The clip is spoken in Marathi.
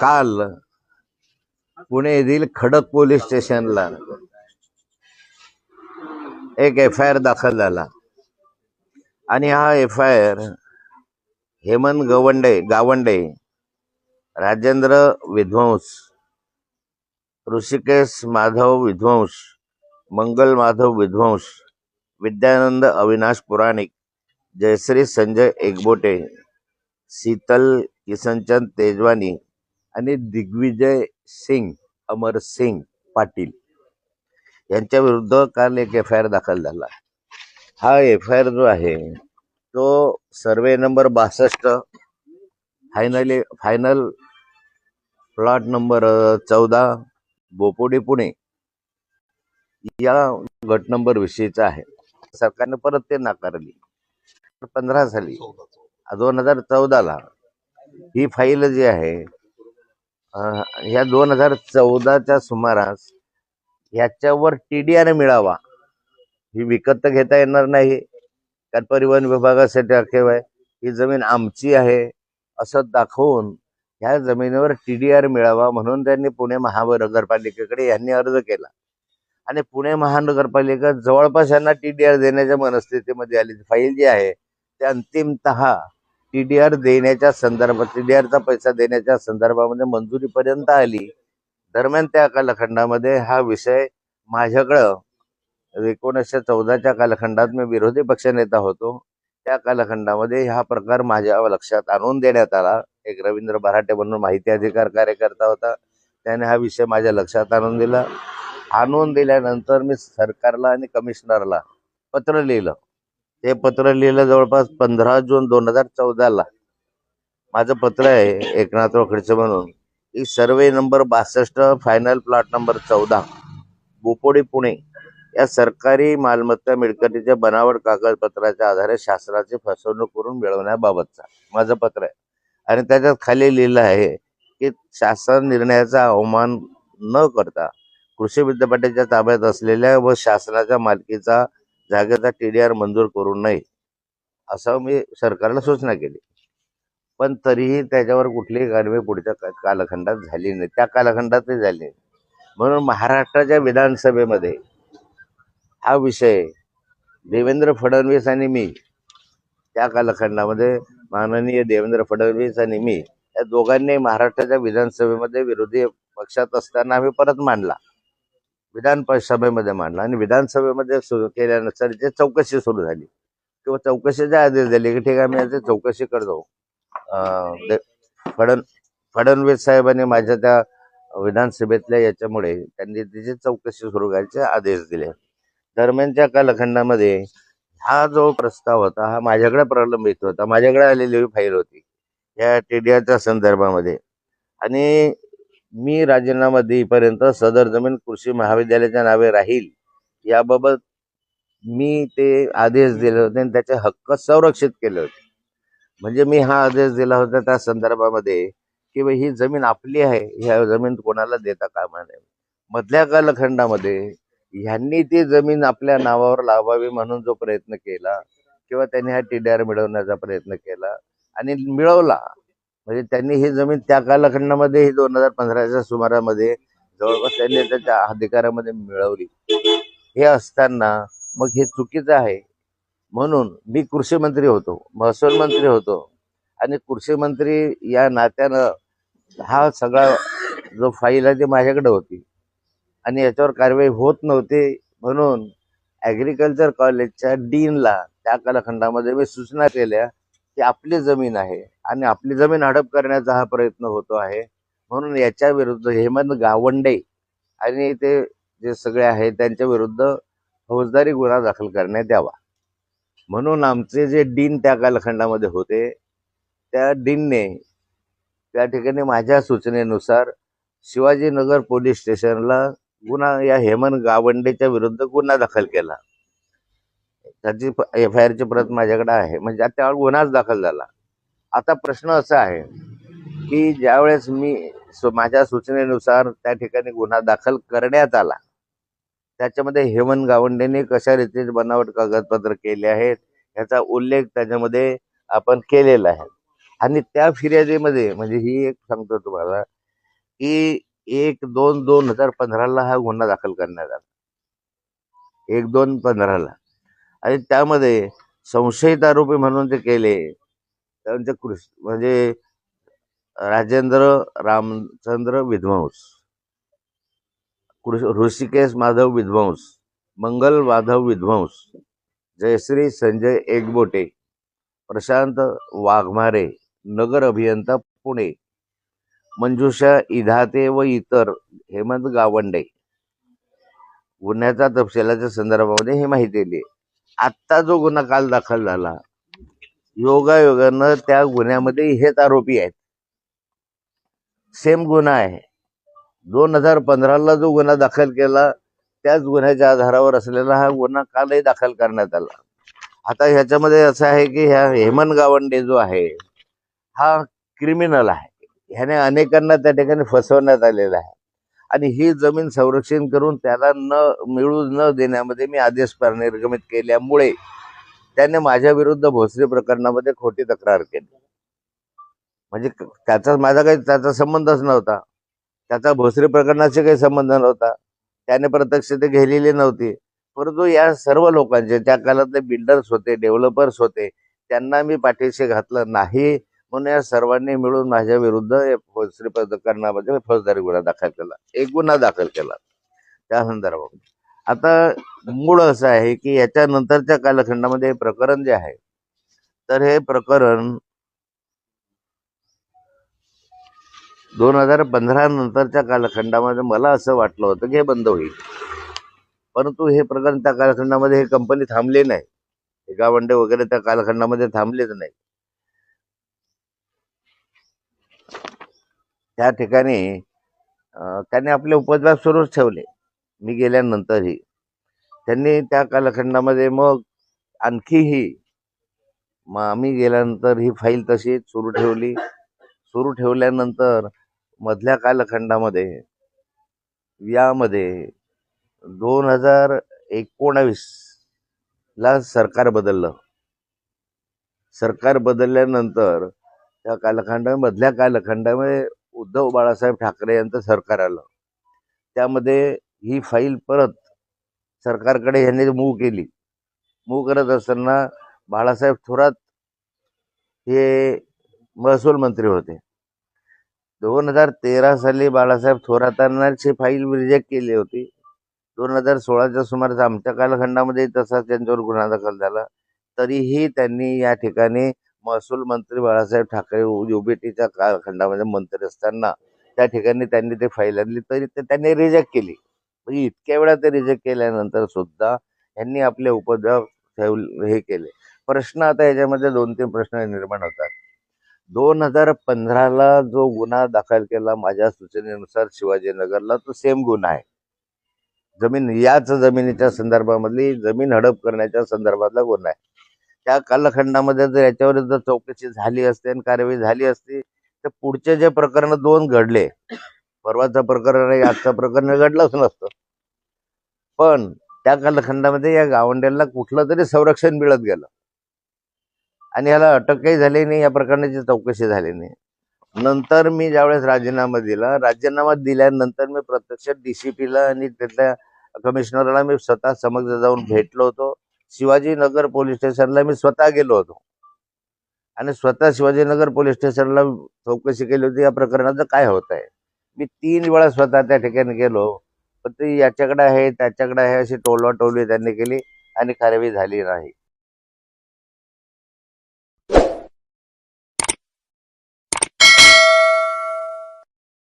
काल पुणे येथील खडक पोलीस स्टेशनला एक एफ आय आर दाखल झाला. आणि हा F I R Hemant Gawande Gawande Rajendra Vidhwans Rushikesh Madhav विध्वंस मंगल माधव विध्वंस विद्यानंद अविनाश पुराणिक जयश्री संजय एकबोटे शीतल किसनचंद तेजवानी आणि दिग्विजय सिंग अमर सिंग पाटील यांच्या विरुद्ध काल एक एफ आय आर दाखल झाला. हा एफ आय आर जो आहे तो सर्वे नंबर बासष्ट फायनली फायनल प्लॉट नंबर चौदा बोपोडी पुणे या गट नंबर विषयीचा आहे. सरकारने परत ते नाकारली पंधरा साली दोन हजार चौदाला ही फाईल जी आहे ह्या दोन हजार चौदाच्या सुमारास ह्याच्यावर टीडीआर मिळावा. ही विकत तर घेता येणार नाही. कारण परिवहन विभागासाठी अखेर आहे. ही जमीन आमची आहे. असं दाखवून ह्या जमिनीवर टीडीआर मिळावा म्हणून त्यांनी पुणे महानगरपालिकेकडे यांनी अर्ज केला. आणि पुणे महानगरपालिका जवळपास यांना टीडीआर देण्याच्या मनस्थितीमध्ये आली. फाईल जी आहे ते अंतिमतः टीडीआर देण्याच्या संदर्भात टीडीआरचा पैसा देण्याच्या संदर्भामध्ये मंजुरीपर्यंत आली दरम्यान त्या कालखंडामध्ये हा विषय माझ्याकडं एकोणीसशे चौदाच्या कालखंडात मी विरोधी पक्षनेता होतो. त्या कालखंडामध्ये हा प्रकार माझ्या लक्षात आणून देण्यात आला. एक रवींद्र बराटे म्हणून माहिती अधिकार कार्यकर्ता होता. त्याने हा विषय माझ्या लक्षात आणून दिला. आणून दिल्यानंतर मी सरकारला आणि कमिशनरला पत्र लिहिलं. ते पत्र लिहिलं जवळपास पंधरा जून दोन हजार चौदाला. माझं पत्र आहे एकनाथराव खडसे म्हणून. की सर्वे नंबर बासष्ट फायनल प्लॉट नंबर चौदा बोपोडी पुणे या सरकारी मालमत्ता मिळकतीच्या बनावट कागदपत्राच्या आधारे शासनाची फसवणूक करून मिळवण्याबाबतचा माझं पत्र आहे. आणि त्याच्यात खाली लिहिलं आहे की शासन निर्णयाचा अवमान न करता कृषी विद्यापीठाच्या ताब्यात असलेल्या व शासनाच्या मालकीचा जागेचा टीडीआर मंजूर करू नये असं मी सरकारला सूचना केली. पण तरीही त्याच्यावर कुठलीही कारवाई पुढच्या कालखंडात झाली नाही. त्या कालखंडातही झाली नाही. म्हणून महाराष्ट्राच्या विधानसभेमध्ये हा विषय देवेंद्र फडणवीस आणि मी त्या कालखंडामध्ये माननीय देवेंद्र फडणवीस आणि मी या दोघांनी महाराष्ट्राच्या विधानसभेमध्ये विरोधी पक्षात असताना आम्ही परत मांडला. विधान सभेमध्ये मांडला आणि विधानसभेमध्ये सुरू केल्यानंतर जे चौकशी सुरू झाली. किंवा चौकशीचे आदेश दिले की ठीक आहे आम्ही याची चौकशी करतो. फडण फडणवीस साहेबांनी माझ्या त्या विधानसभेतल्या याच्यामुळे त्यांनी तिची चौकशी सुरू करायचे आदेश दिले. दरम्यानच्या कालखंडामध्ये हा जो प्रस्ताव होता हा माझ्याकडे प्रलंबित होता. माझ्याकडे आलेली फाईल होती. या टीडीआरच्या संदर्भामध्ये. आणि मी राजीनामा देईपर्यंत सदर जमीन कृषी महाविद्यालयाच्या नावे राहील. याबाबत मी ते आदेश दिले होते आणि त्याचे हक्क संरक्षित केले होते. म्हणजे मी हा आदेश दिला होता त्या संदर्भामध्ये की बा ही जमीन आपली आहे ह्या जमीन कोणाला देता कामा नये. मधल्या कालखंडामध्ये ह्यांनी ती जमीन आपल्या नावावर लावावी म्हणून जो प्रयत्न केला किंवा त्यांनी हा टीडीआर मिळवण्याचा प्रयत्न केला आणि मिळवला म्हणजे त्यांनी ही जमीन त्या कालखंडामध्ये ही दोन हजार पंधराच्या सुमारामध्ये जवळपास त्यांनी त्याच्या अधिकारामध्ये मिळवली. हे असताना मग हे चुकीचं आहे. म्हणून मी कृषी मंत्री होतो महसूल मंत्री होतो आणि कृषी मंत्री या नात्यानं हा सगळा जो फाईल आहे ती माझ्याकडे होती. आणि याच्यावर कारवाई होत नव्हती. म्हणून ॲग्रिकल्चर कॉलेजच्या डीनला त्या कालखंडामध्ये मी सूचना केल्या ती आपली जमीन आहे आणि आपली जमीन हडप करण्याचा हा प्रयत्न होतो आहे. म्हणून याच्या विरुद्ध हेमंत गावंडे आणि ते जे सगळे आहेत त्यांच्या विरुद्ध फौजदारी गुन्हा दाखल करण्यात यावा. म्हणून आमचे जे डीन त्या कालखंडामध्ये होते त्या डीनने त्या ठिकाणी माझ्या सूचनेनुसार शिवाजीनगर पोलीस स्टेशनला गुन्हा या हेमंत गावंडेच्या विरुद्ध गुन्हा दाखल केला. त्याची एफ आय आरची प्रत माझ्याकडे आहे. म्हणजे त्यावेळेस गुन्हाच दाखल झाला. आता प्रश्न असा आहे की ज्यावेळेस मी माझ्या सूचनेनुसार त्या ठिकाणी गुन्हा दाखल करण्यात आला त्याच्यामध्ये हेमंत गावंडेने कशा रीतीचे बनावट कागदपत्र केले आहेत याचा उल्लेख त्याच्यामध्ये आपण केलेला आहे. आणि त्या फिर्यादीमध्ये म्हणजे ही एक सांगतो तुम्हाला की एक दोन दोन हजार पंधराला हा गुन्हा दाखल करण्यात आला. एक दोन पंधराला. आणि त्यामध्ये संशयित आरोपी म्हणून ते केले. त्यांचे कृष म्हणजे राजेंद्र रामचंद्र विध्वंस कृष- ऋषिकेश माधव विध्वंस मंगल माधव विध्वंस जयश्री संजय एकबोटे प्रशांत वाघमारे नगर अभियंता पुणे मंजुषा इधाते व इतर हेमंत गावंडे. गुन्ह्याचा तपशिलाच्या संदर्भामध्ये ही माहिती दिली. आत्ता जो गुन्हा काल दाखल झाला योगायोगानं त्या गुन्ह्यामध्ये हेच आरोपी आहेत. सेम गुन्हा आहे. दोन हजार पंधराला जो गुन्हा दाखल केला त्याच गुन्ह्याच्या आधारावर असलेला हा गुन्हा कालही दाखल करण्यात आला. आता ह्याच्यामध्ये असं आहे की ह्या हेमंत गावंडे जो आहे हा क्रिमिनल आहे. ह्याने अनेकांना त्या ठिकाणी फसवण्यात आलेला आहे. आणि ही जमीन संरक्षण करून त्याला न मिळू न देण्यामध्ये मी आदेश निर्गमित केल्यामुळे त्याने माझ्या विरुद्ध भोसरी प्रकरणामध्ये खोटी तक्रार केली. म्हणजे त्याचा माझा काही त्याचा संबंधच नव्हता. त्याचा भोसरी प्रकरणाशी काही संबंध नव्हता. त्याने प्रत्यक्ष ते घेलेली नव्हती. परंतु या सर्व लोकांचे त्या काळातले बिल्डर्स होते डेव्हलपर्स होते त्यांना मी पाठीशी घातलं नाही. म्हणून या सर्वांनी मिळून माझ्या विरुद्ध या प्रकरणामध्ये फौजदारी गुन्हा दाखल केला. एक गुन्हा दाखल केला. त्या संदर्भात आता मूळ असं आहे की याच्या नंतरच्या कालखंडामध्ये हे प्रकरण जे आहे तर हे प्रकरण दोन हजार पंधरा नंतरच्या कालखंडामध्ये मला असं वाटलं होतं की हे बंद होईल. परंतु हे प्रकरण त्या कालखंडामध्ये हे कंपनी थांबली नाही. गावंडे वगैरे त्या कालखंडामध्ये थांबलेच नाही. त्या ठिकाणी त्यांनी आपले उपद्व्याप सुरूच ठेवले. मी गेल्यानंतरही. त्यांनी त्या कालखंडामध्ये मग आणखीही मग आम्ही गेल्यानंतर ही फाईल तशी सुरू ठेवली. सुरू ठेवल्यानंतर मधल्या कालखंडामध्ये यामध्ये दोन हजार एकोणावीस ला सरकार बदललं. सरकार बदलल्यानंतर त्या कालखंडामध्ये मधल्या कालखंडामध्ये उद्धव बाळासाहेब ठाकरे यांचं सरकार आलं. त्यामध्ये ही फाईल परत सरकारकडे यांनी मूव केली. मूव करत असताना बाळासाहेब थोरात हे महसूल मंत्री होते. दोन हजार तेरा साली बाळासाहेब थोरातांनाची फाईल रिजेक्ट केली होती. दोन हजार सोळाच्या सुमारास आमच्या कालखंडामध्ये तसा त्यांच्यावर गुन्हा दाखल झाला. तरीही त्यांनी या ठिकाणी महसूल मंत्री बाळासाहेब ठाकरे युबीटीच्या कालखंडामध्ये मंत्री असताना त्या ठिकाणी त्यांनी ते फाईल आणली तरी ते त्यांनी रिजेक्ट केली. म्हणजे इतक्या वेळा ते रिजेक्ट केल्यानंतर सुद्धा यांनी आपले उपद्रव ठेव हे केले. प्रश्न आता याच्यामध्ये दोन तीन प्रश्न निर्माण होतात. दोन हजार पंधराला जो गुन्हा दाखल केला माझ्या सूचनेनुसार शिवाजीनगरला तो सेम गुन्हा आहे. जमीन याच जमिनीच्या संदर्भामधली जमीन हडप करण्याच्या संदर्भातला गुन्हा आहे. त्या कालखंडामध्ये जर याच्यावर जर चौकशी झाली असते आणि कारवाई झाली असती तर पुढचे जे प्रकरण दोन घडले. परवाचं प्रकरण आजचं प्रकरण घडलंच नसतं. पण त्या कालखंडामध्ये या गावंड्याला कुठलं तरी संरक्षण मिळत गेलं. आणि याला अटकही झाली नाही या प्रकरणाची चौकशी झाली नाही. नंतर मी ज्यावेळेस राजीनामा दिला राजीनामा दिल्यानंतर मी प्रत्यक्ष डीसीपीला आणि तिथल्या कमिशनरला मी स्वतः समक्ष जाऊन भेटलो होतो. शिवाजीनगर पोलीस स्टेशनला मी स्वतः गेलो होतो. आणि स्वतः शिवाजीनगर पोलीस स्टेशनला चौकशी केली होती. या प्रकरणाचं काय होत आहे? मी तीन वेळा स्वतः त्या ठिकाणी गेलो. पण ते याच्याकडे आहे त्याच्याकडे आहे अशी टोलवाटोलवी त्यांनी केली आणि कारवाई झाली नाही.